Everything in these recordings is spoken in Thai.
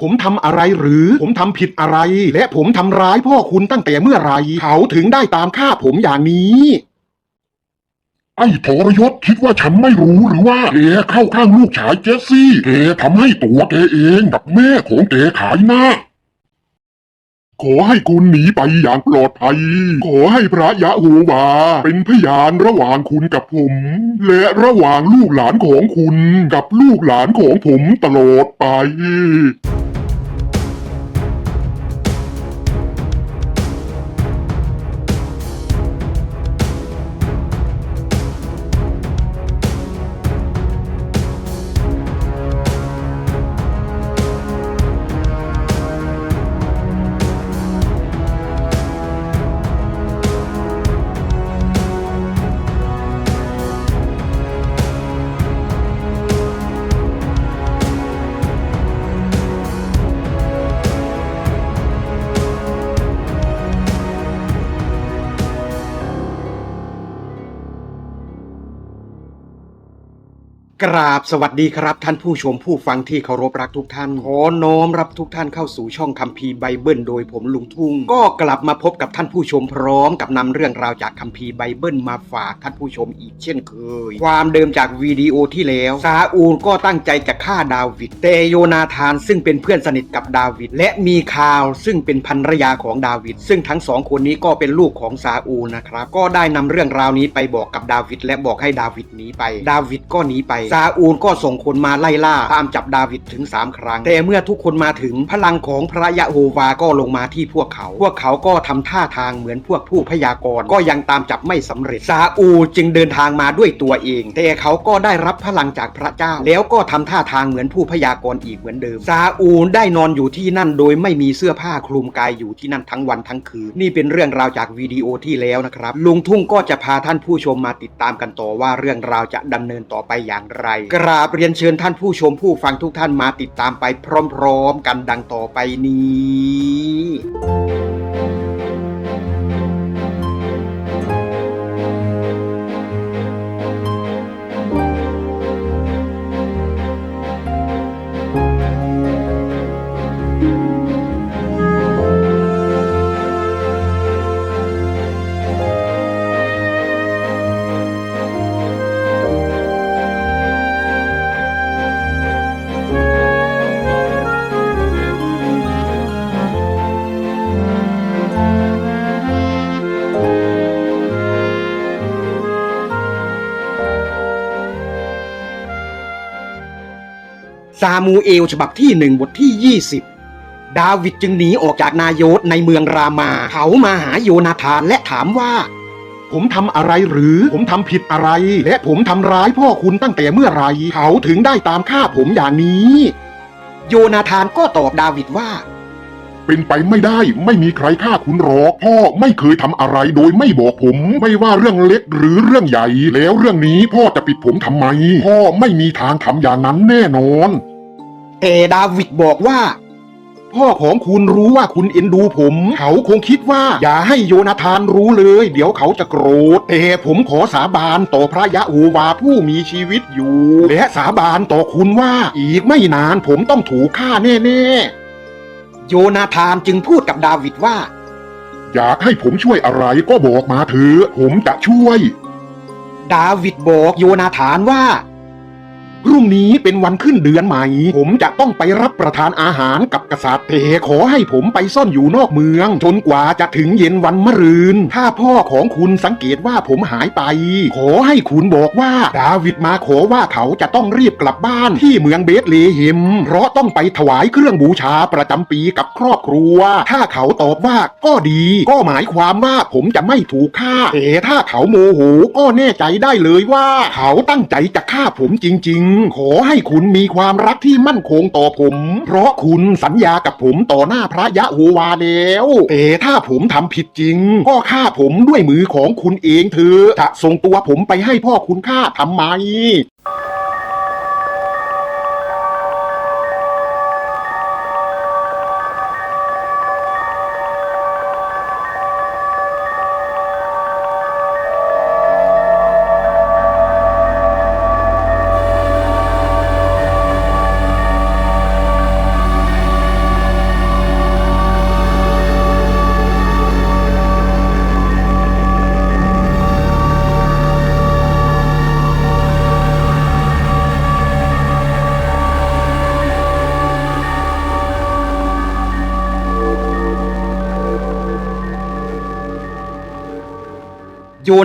ผมทำอะไรหรือผมทำผิดอะไร และผมทำร้ายพ่อคุณตั้งแต่เมื่อไหร่เขาถึงได้ตามฆ่าผมอย่างนี้ ไอ้ทรยศคิดว่าฉันไม่รู้หรือว่าแกเข้าข้างลูกชายเจสซี่แกทำให้ตัวแกเองกับแม่ของแกขายหน้า ขอให้คุณหนีไปอย่างปลอดภัย ขอให้พระยะโฮวา เป็นพยานระหว่างคุณกับผม และระหว่างลูกหลานของคุณกับลูกหลานของผมตลอดไป กราบสวัสดีครับท่านผู้ชมผู้ฟังที่เคารพรักทุกท่าน ขอน้อมรับทุกท่านเข้าสู่ช่องคัมภีร์ไบเบิลโดยผมลุงทุ่ง ก็กลับมาพบกับท่านผู้ชมพร้อมกับนำเรื่องราวจากคัมภีร์ไบเบิลมาฝากท่านผู้ชมอีกเช่นเคย ความเดิมจากวิดีโอที่แล้วซาอูลก็ตั้งใจจะฆ่าดาวิดแต่โยนาธานซึ่งเป็นเพื่อนสนิทกับดาวิดและมีคาลซึ่งเป็นภรรยาของดาวิดซึ่งทั้งสองคนนี้ก็เป็นลูกของซาอูลนะครับก็ได้นำเรื่องราวนี้ไปบอกกับดาวิดและบอกให้ดาวิดหนีไป ดาวิดก็หนีไปซาอูลก็ส่งคนมาไล่ล่าตามจับดาวิดถึง 3 ครั้ง แต่เมื่อทุกคนมาถึงพลังของพระยะโฮวาก็ลงมาที่พวกเขา พวกเขาก็ทำท่าทางเหมือนพวกผู้พยากรณ์ก็ยังตามจับไม่สำเร็จ ซาอูลจึงเดินทางมาด้วยตัวเอง แต่เขาก็ได้รับพลังจากพระเจ้า แล้วก็ทำท่าทางเหมือนผู้พยากรณ์อีกเหมือนเดิม ซาอูลได้นอนอยู่ที่นั่นโดยไม่มีเสื้อผ้าคลุมกายอยู่ที่นั่นทั้งวันทั้งคืน นี่เป็นเรื่องราวจากวิดีโอที่แล้วนะครับ ลุงทุ่งก็จะพาท่านผู้ชมมาติดตามกันต่อว่าเรื่องราวจะดำเนินต่อไปอย่างไร กราบเรียนเชิญท่านผู้ชมผู้ฟังทุกท่านมาติดตามไปพร้อมๆ กันดังต่อไปนี้ ซามูเอลฉบับที่หนึ่งบทที่ 20 ดาวิดจึงหนีออกจากนายโยธในเมืองรามา เขามาหาโยนาธานและถามว่า ผมทำอะไรหรือผมทำผิดอะไร และผมทำร้ายพ่อคุณตั้งแต่เมื่อไรเขาถึงได้ตามฆ่าผมอย่างนี้ โยนาธานก็ตอบดาวิดว่า เป็นไปไม่ได้ไม่มีใครฆ่าคุณหรอก พ่อไม่เคยทำอะไรโดยไม่บอกผม ไม่ว่าเรื่องเล็กหรือเรื่องใหญ่ แล้วเรื่องนี้พ่อจะปิดผมทำไม พ่อไม่มีทางทำอย่างนั้นแน่นอน แต่ดาวิดบอกว่า พ่อของคุณรู้ว่าคุณเอ็นดูผม เขาคงคิดว่า อย่าให้โยนาธานรู้เลย เดี๋ยวเขาจะโกรธแต่ผมขอสาบานต่อพระยะโฮวาผู้มีชีวิตอยู่ และสาบานต่อคุณว่าอีกไม่นานผมต้องถูกฆ่าแน่ๆ โยนาธานจึงพูดกับดาวิดว่า อยากให้ผมช่วยอะไรก็บอกมาเถอะผมจะช่วย ดาวิดบอกโยนาธานว่า พรุ่งนี้เป็นวันขึ้นเดือนใหม่ ผมจะต้องไปรับประทานอาหารกับกษัตริย์แต่ขอให้ผมไปซ่อนอยู่นอกเมืองจนกว่าจะถึงเย็นวันมะรืน ถ้าพ่อของคุณสังเกตว่าผมหายไป ขอให้คุณบอกว่าดาวิดมาขอว่าเขาจะต้องรีบกลับบ้านที่เมืองเบธเลเฮมเพราะต้องไปถวายเครื่องบูชาประจำปีกับครอบครัว ถ้าเขาตอบว่าก็ดี ก็หมายความว่าผมจะไม่ถูกฆ่าแต่ถ้าเขาโมโหก็แน่ใจได้เลยว่า เขาตั้งใจจะฆ่าผมจริง ๆขอให้คุณมีความรักที่มั่นคงต่อผม เพราะคุณสัญญากับผมต่อหน้าพระยะโฮวาแล้วแต่ถ้าผมทำผิดจริง ก็ฆ่าผมด้วยมือของคุณเองเถอะจะส่งตัวผมไปให้พ่อคุณฆ่าทำไม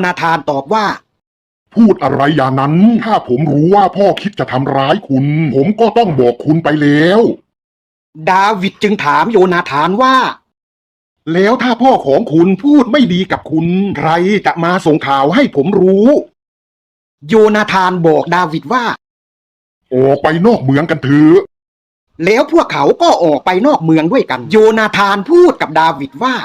นาธานตอบว่า พูดอะไรอย่างนั้น ถ้าผมรู้ว่าพ่อคิดจะทำร้ายคุณ ผมก็ต้องบอกคุณไปแล้ว ดาวิดจึงถามโยนาธานว่า แล้วถ้าพ่อของคุณพูดไม่ดีกับคุณ ใครจะมาส่งข่าวให้ผมรู้ โยนาธานบอกดาวิดว่า ออกไปนอกเมืองกันเถอะแล้วพวกเขาก็ออกไปนอกเมืองด้วยกัน โยนาธานพูดกับดาวิดว่า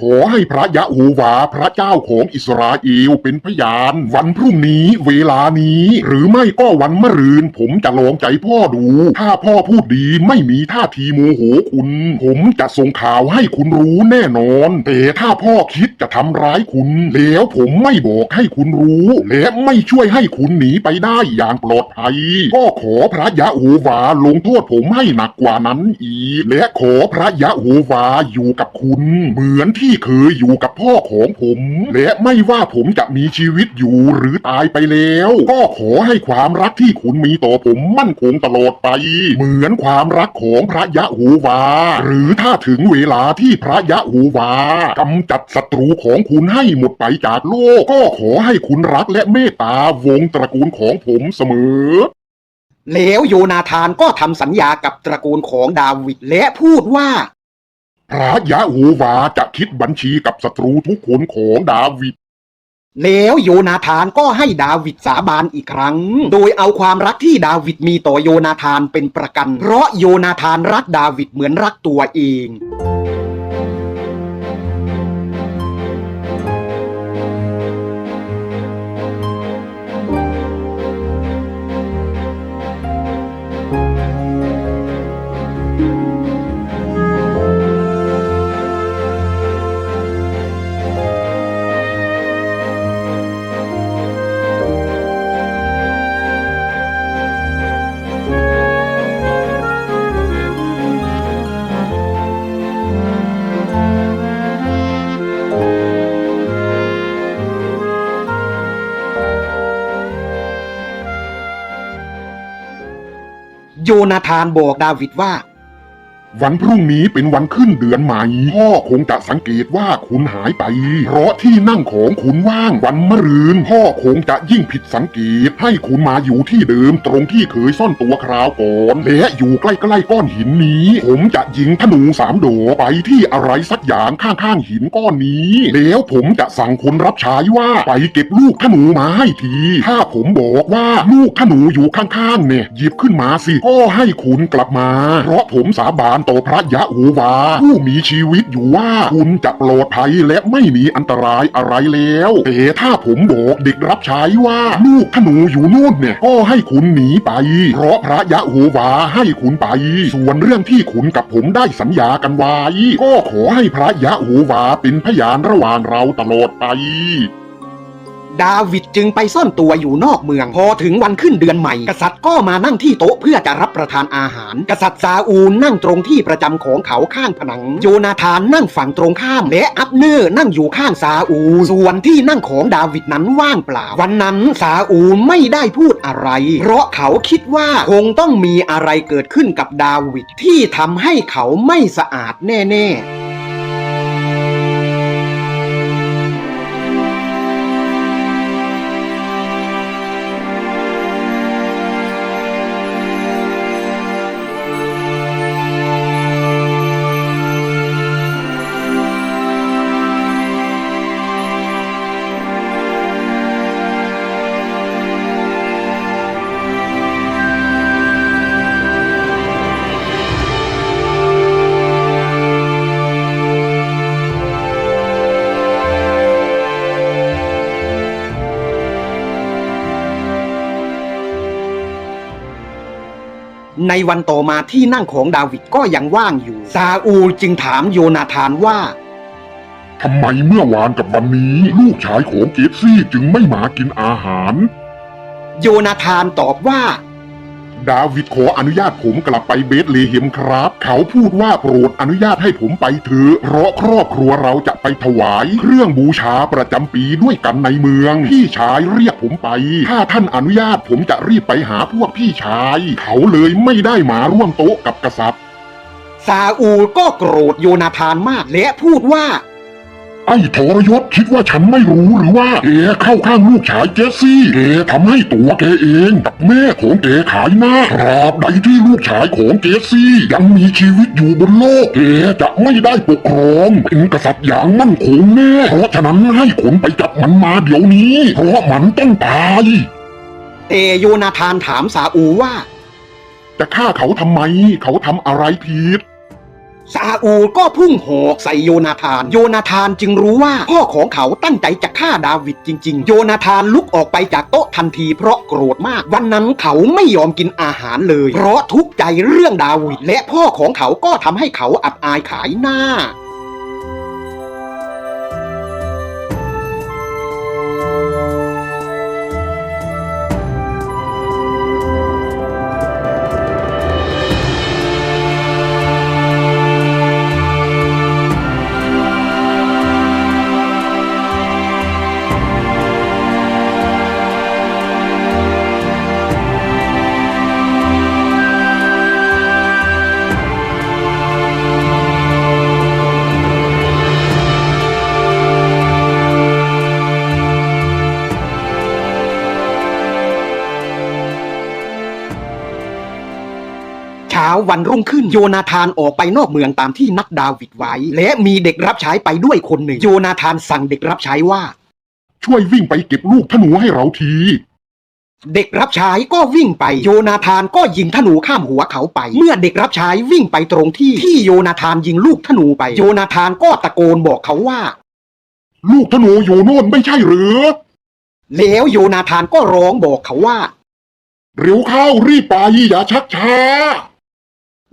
ขอให้พระยะโฮวาพระเจ้าของอิสราเอลเป็นพยาน วันพรุ่งนี้เวลานี้ หรือไม่ก็วันมะรืน ผมจะลองใจพ่อดู ถ้าพ่อพูดดีไม่มีท่าทีโมโหคุณ ผมจะส่งข่าวให้คุณรู้แน่นอน แต่ถ้าพ่อคิดจะทำร้ายคุณ แล้วผมไม่บอกให้คุณรู้ และไม่ช่วยให้คุณหนีไปได้อย่างปลอดภัย ก็ขอพระยะโฮวาลงโทษผมให้หนักกว่านั้นอีกและขอพระยะโฮวาอยู่กับคุณ เหมือนที่ที่เคยอยู่กับพ่อของผม และไม่ว่าผมจะมีชีวิตอยู่หรือตายไปแล้ว ก็ขอให้ความรักที่คุณมีต่อผมมั่นคงตลอดไป เหมือนความรักของพระยะโฮวา หรือถ้าถึงเวลาที่พระยะโฮวากำจัดศัตรูของคุณให้หมดไปจากโลก ก็ขอให้คุณรักและเมตตาวงตระกูลของผมเสมอแล้วโยนาธานก็ทำสัญญากับตระกูลของดาวิดและพูดว่า พระยะโฮวาจะคิดบัญชีกับศัตรูทุกคนของดาวิด แล้วโยนาธานก็ให้ดาวิดสาบานอีกครั้ง โดยเอาความรักที่ดาวิดมีต่อโยนาธานเป็นประกัน เพราะโยนาธานรักดาวิดเหมือนรักตัวเอง โยนาธานบอกดาวิดว่า วันพรุ่งนี้เป็นวันขึ้นเดือนใหม่ พ่อคงจะสังเกตว่าคุณหายไป เพราะที่นั่งของคุณว่างวันมะรืน พ่อคงจะยิ่งผิดสังเกต ให้คุณมาอยู่ที่เดิมตรงที่เคยซ่อนตัวคราวก่อนและอยู่ใกล้ๆก้อนหินนี้ ผมจะยิงธนูสามโดไปที่อะไรสักอย่างข้างๆหินก้อนนี้ แล้วผมจะสั่งคนรับใช้ว่าไปเก็บลูกธนูมาให้ที ถ้าผมบอกว่าลูกธนูอยู่ข้างๆเนี่ยหยิบขึ้นมาสิก็ให้คุณกลับมา เพราะผมสาบานต่อพระยะโฮวา ผู้มีชีวิตอยู่ว่าคุณจะปลอดภัยและไม่มีอันตรายอะไรแล้วแต่ถ้าผมบอกเด็กรับใช้ว่าลูกธนูอยู่นู่นเนี่ยก็ให้คุณหนีไป เพราะพระยะโฮวาให้คุณไป ส่วนเรื่องที่คุณกับผมได้สัญญากันไว้ก็ขอให้พระยะโฮวาเป็นพยานระหว่างเราตลอดไป ดาวิดจึงไปซ่อนตัวอยู่นอกเมือง พอถึงวันขึ้นเดือนใหม่ กษัตริย์ก็มานั่งที่โต๊ะเพื่อจะรับประทานอาหาร กษัตริย์ซาอูลนั่งตรงที่ประจำของเขาข้างผนัง โยนาธานนั่งฝั่งตรงข้าม และอับเนอร์นั่งอยู่ข้างซาอูลส่วนที่นั่งของดาวิดนั้นว่างเปล่า วันนั้นซาอูลไม่ได้พูดอะไร เพราะเขาคิดว่าคงต้องมีอะไรเกิดขึ้นกับดาวิดที่ทำให้เขาไม่สะอาดแน่ ๆ ในวันต่อมาที่นั่งของดาวิดก็ยังว่างอยู่ ซาอูลจึงถามโยนาธานว่าทำไมเมื่อวานกับวันนี้ลูกชายของเจสซี่จึงไม่มากินอาหาร โยนาธานตอบว่า ดาวิดขออนุญาตผมกลับไปเบธเลเฮมครับ เขาพูดว่าโปรดอนุญาตให้ผมไปเถอะเพราะครอบครัวเราจะไปถวาย เครื่องบูชาประจำปีด้วยกันในเมือง พี่ชายเรียกผมไป ถ้าท่านอนุญาตผมจะรีบไปหาพวกพี่ชาย เขาเลยไม่ได้มาร่วมโต๊ะกับกษัตริย์ซาอูก็โกรธโยนาธานมากและพูดว่า ไอ้ทรยศคิดว่าฉันไม่รู้หรือว่าแกเข้าข้างลูกชายเจสซี่แกทำให้ตัวแกเองกับแม่ของแกขายหน้าตราบใดที่ลูกชายของเจสซี่ ยังมีชีวิตอยู่บนโลกแกจะไม่ได้ปกครองเป็นกษัตริย์อย่างมั่นคงแน่เพราะฉะนั้นให้คนไปจับมันมาเดี๋ยวนี้ เพราะมันต้องตายแต่โยนาธานถามซาอูว่า จะฆ่าเขาทำไมเขาทำอะไรผิด ซาอูลก็พุ่งหอกใส่โยนาธาน โยนาธานจึงรู้ว่าพ่อของเขาตั้งใจจะฆ่าดาวิดจริง ๆ โยนาธานลุกออกไปจากโต๊ะทันทีเพราะโกรธมาก วันนั้นเขาไม่ยอมกินอาหารเลย เพราะทุกข์ใจเรื่องดาวิดและพ่อของเขาก็ทำให้เขาอับอายขายหน้า วันรุ่งขึ้นโยนาธานออกไปนอกเมืองตามที่นัดดาวิดไว้ และมีเด็กรับใช้ไปด้วยคนหนึ่ง โยนาธานสั่งเด็กรับใช้ว่า ช่วยวิ่งไปเก็บลูกธนูให้เราที เด็กรับใช้ก็วิ่งไปโยนาธานก็ยิงธนูข้ามหัวเขาไป เมื่อเด็กรับใช้วิ่งไปตรงที่ที่โยนาธานยิงลูกธนูไป โยนาธานก็ตะโกนบอกเขาว่า ลูกธนูอยู่โน่นไม่ใช่หรือ แล้วโยนาธานก็ร้องบอกเขาว่า เร็วเข้ารีบไปอย่าชักช้า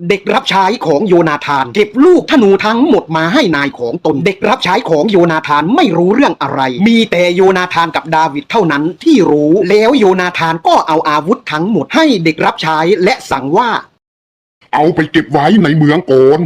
เด็กรับใช้ของโยนาธาน เก็บลูกธนูทั้งหมดมาให้นายของตน เด็กรับใช้ของโยนาธานไม่รู้เรื่องอะไร มีแต่โยนาธานกับดาวิดเท่านั้นที่รู้ แล้วโยนาธานก็เอาอาวุธทั้งหมดให้เด็กรับใช้และสั่งว่า เอาไปเก็บไว้ในเมืองโกน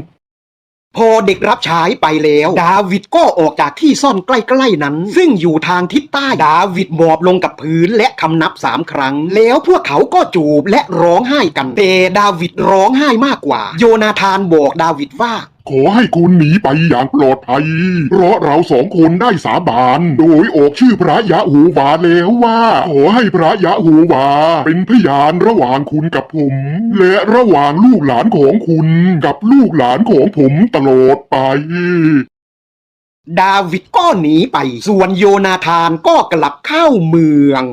พอเด็กรับใช้ไปแล้ว ดาวิดก็ออกจากที่ซ่อนใกล้ๆนั้น ซึ่งอยู่ทางทิศใต้ดาวิดหมอบลงกับพื้นและคำนับสามครั้ง แล้วพวกเขาก็จูบและร้องไห้กันแต่ดาวิดร้องไห้มากกว่า โยนาธานบอกดาวิดว่า ขอให้คุณหนีไปอย่างปลอดภัย เพราะเราสองคนได้สาบาน โดยออกชื่อพระยะโฮวาแล้วว่า ขอให้พระยะโฮวา เป็นพยานระหว่างคุณกับผม และระหว่างลูกหลานของคุณกับลูกหลานของผมตลอดไปดาวิดก็หนีไป ส่วนโยนาธานก็กลับเข้าเมือง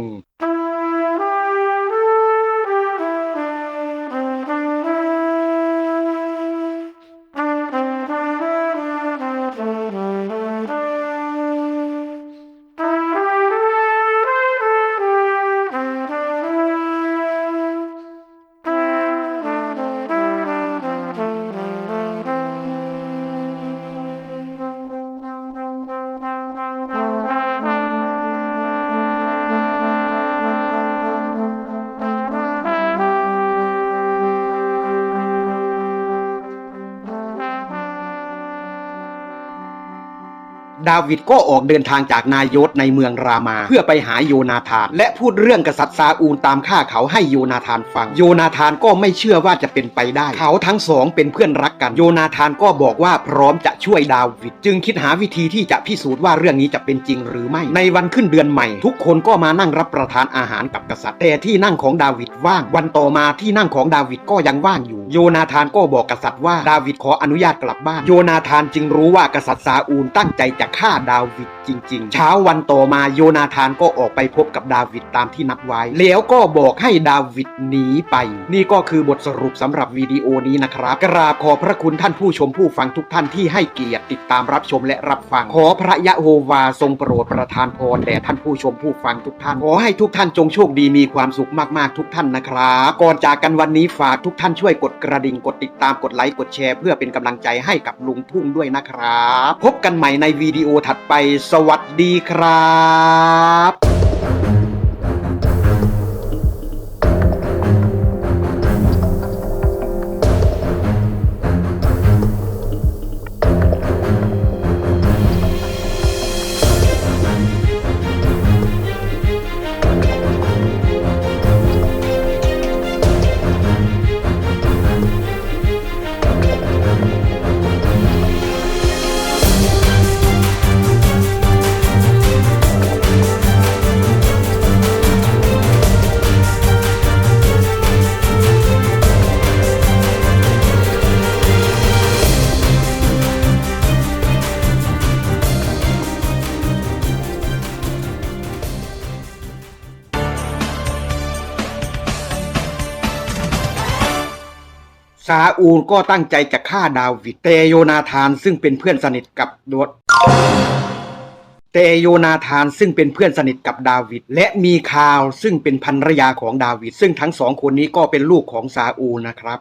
ดาวิดก็ออกเดินทางจากนายศในเมืองรามา เพื่อไปหาโยนาธาน และพูดเรื่องกษัตริย์ซาอูลตามฆ่าเขาให้โยนาธานฟัง โยนาธานก็ไม่เชื่อว่าจะเป็นไปได้ เขาทั้งสองเป็นเพื่อนรักกัน โยนาธานก็บอกว่าพร้อมจะช่วยดาวิดจึงคิดหาวิธีที่จะพิสูจน์ว่าเรื่องนี้จะเป็นจริงหรือไม่ ในวันขึ้นเดือนใหม่ ทุกคนก็มานั่งรับประทานอาหารกับกษัตริย์แต่ที่นั่งของดาวิดว่าง วันต่อมาที่นั่งของดาวิดก็ยังว่างอยู่ โยนาธานก็บอกกษัตริย์ว่าดาวิดขออนุญาตกลับบ้าน โยนาธานจึงรู้ว่ากษัตริย์ซาอูลตั้งใจจะฆ่าดาวิดจริง ๆ เช้าวันต่อมาโยนาธานก็ออกไปพบกับดาวิดตามที่นัดไว้ แล้วก็บอกให้ดาวิดหนีไป นี่ก็คือบทสรุปสำหรับวิดีโอนี้นะครับ กราบขอพระคุณท่านผู้ชมผู้ฟังทุกท่านที่ให้เกียรติติดตามรับชมและรับฟัง ขอพระยะโฮวาทรงโปรดประทานพรแด่ท่านผู้ชมผู้ฟังทุกท่าน ขอให้ทุกท่านจงโชคดีมีความสุขมากๆทุกท่านนะครับ ก่อนจากกันวันนี้ฝากทุกท่านช่วยกดกระดิ่งกดติดตามกดไลค์กดแชร์ เพื่อเป็นกำลังใจให้กับลุงทุ่งด้วยนะครับ พบกันใหม่ในวิดีโอถัดไป สวัสดีครับ ซาอูลก็ตั้งใจจะฆ่าดาวิดแต่โยนาธานซึ่งเป็นเพื่อนสนิทกับโดดแต่โยนาธานซึ่งเป็นเพื่อนสนิทกับดาวิดและมีคาลซึ่งเป็นภรรยาของดาวิดซึ่งทั้งสองคนนี้ก็เป็นลูกของซาอูลนะครับ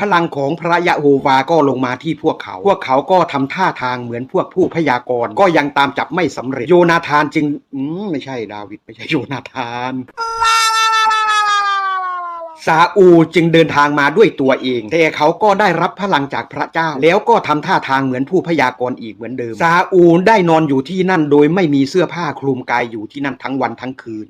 พลังของพระยะโฮวาก็ลงมาที่พวกเขา พวกเขาก็ทำท่าทางเหมือนพวกผู้พยากรณ์ก็ยังตามจับไม่สำเร็จ โยนาธานจึง อืมไม่ใช่ดาวิดไม่ใช่โยนาธาน ซาอูจึงเดินทางมาด้วยตัวเอง แต่เขาก็ได้รับพลังจากพระเจ้า แล้วก็ทำท่าทางเหมือนผู้พยากรณ์อีกเหมือนเดิม ซาอูได้นอนอยู่ที่นั่นโดยไม่มีเสื้อผ้าคลุมกายอยู่ที่นั่นทั้งวันทั้งคืน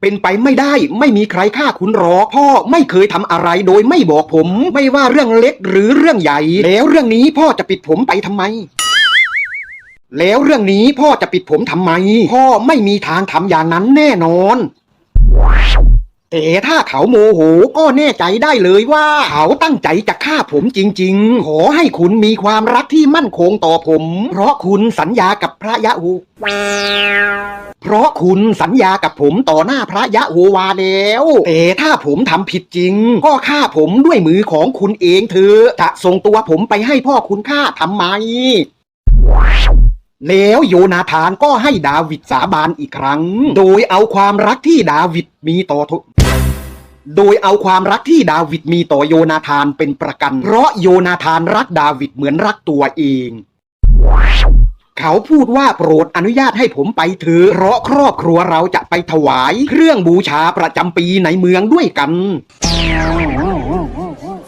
เป็นไปไม่ได้ไม่มีใครฆ่าคุณหรอกพ่อไม่เคยทำอะไรโดยไม่บอกผม ไม่ว่าเรื่องเล็กหรือเรื่องใหญ่ แล้วเรื่องนี้พ่อจะปิดผมไปทำไมแล้วเรื่องนี้พ่อจะปิดผมทำไม พ่อไม่มีทางทำอย่างนั้นแน่นอน แต่ถ้าเขาโมโหก็แน่ใจได้เลยว่า เขาตั้งใจจะฆ่าผมจริง ๆ ขอให้คุณมีความรักที่มั่นคงต่อผม เพราะคุณสัญญากับพระยะโฮเพราะคุณสัญญากับผมต่อหน้าพระยะโฮวาแล้วแต่ถ้าผมทำผิดจริง ก็ฆ่าผมด้วยมือของคุณเองเถอะจะส่งตัวผมไปให้พ่อคุณฆ่าทำไมแล้วโยนาธานก็ให้ดาวิดสาบานอีกครั้ง โดยเอาความรักที่ดาวิดมีต่อ โดยเอาความรักที่ดาวิดมีต่อโยนาธานเป็นประกัน เพราะโยนาธานรักดาวิดเหมือนรักตัวเอง เขาพูดว่าโปรดอนุญาตให้ผมไปเถอะเพราะครอบครัวเราจะไปถวาย เครื่องบูชาประจำปีในเมืองด้วยกัน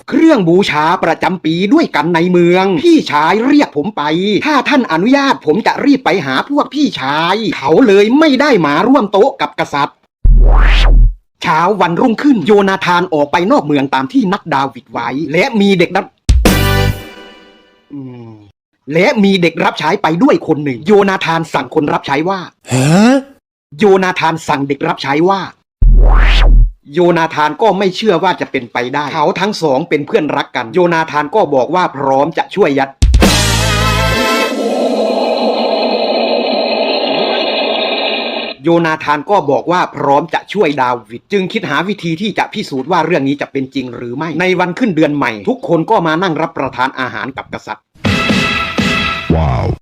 เครื่องบูชาประจำปีด้วยกันในเมือง พี่ชายเรียกผมไป ถ้าท่านอนุญาตผมจะรีบไปหาพวกพี่ชาย เขาเลยไม่ได้มาร่วมโต๊ะกับกษัตริย์ เช้าวันรุ่งขึ้นโยนาธานออกไปนอกเมืองตามที่นัดดาวิดไว้ และมีเด็กรับอืมและมีเด็กรับใช้ไปด้วยคนหนึ่ง โยนาธานสั่งคนรับใช้ว่า Huh? โยนาธานสั่งเด็กรับใช้ว่า โยนาธานก็ไม่เชื่อว่าจะเป็นไปได้ เขาทั้งสองเป็นเพื่อนรักกัน โยนาธานก็บอกว่าพร้อมจะช่วยยัด โยนาธานก็บอกว่าพร้อมจะช่วยดาวิดจึงคิดหาวิธีที่จะพิสูจน์ว่าเรื่องนี้จะเป็นจริงหรือไม่ในวันขึ้นเดือนใหม่ ทุกคนก็มานั่งรับประทานอาหารกับกษัตริย์ ว้าว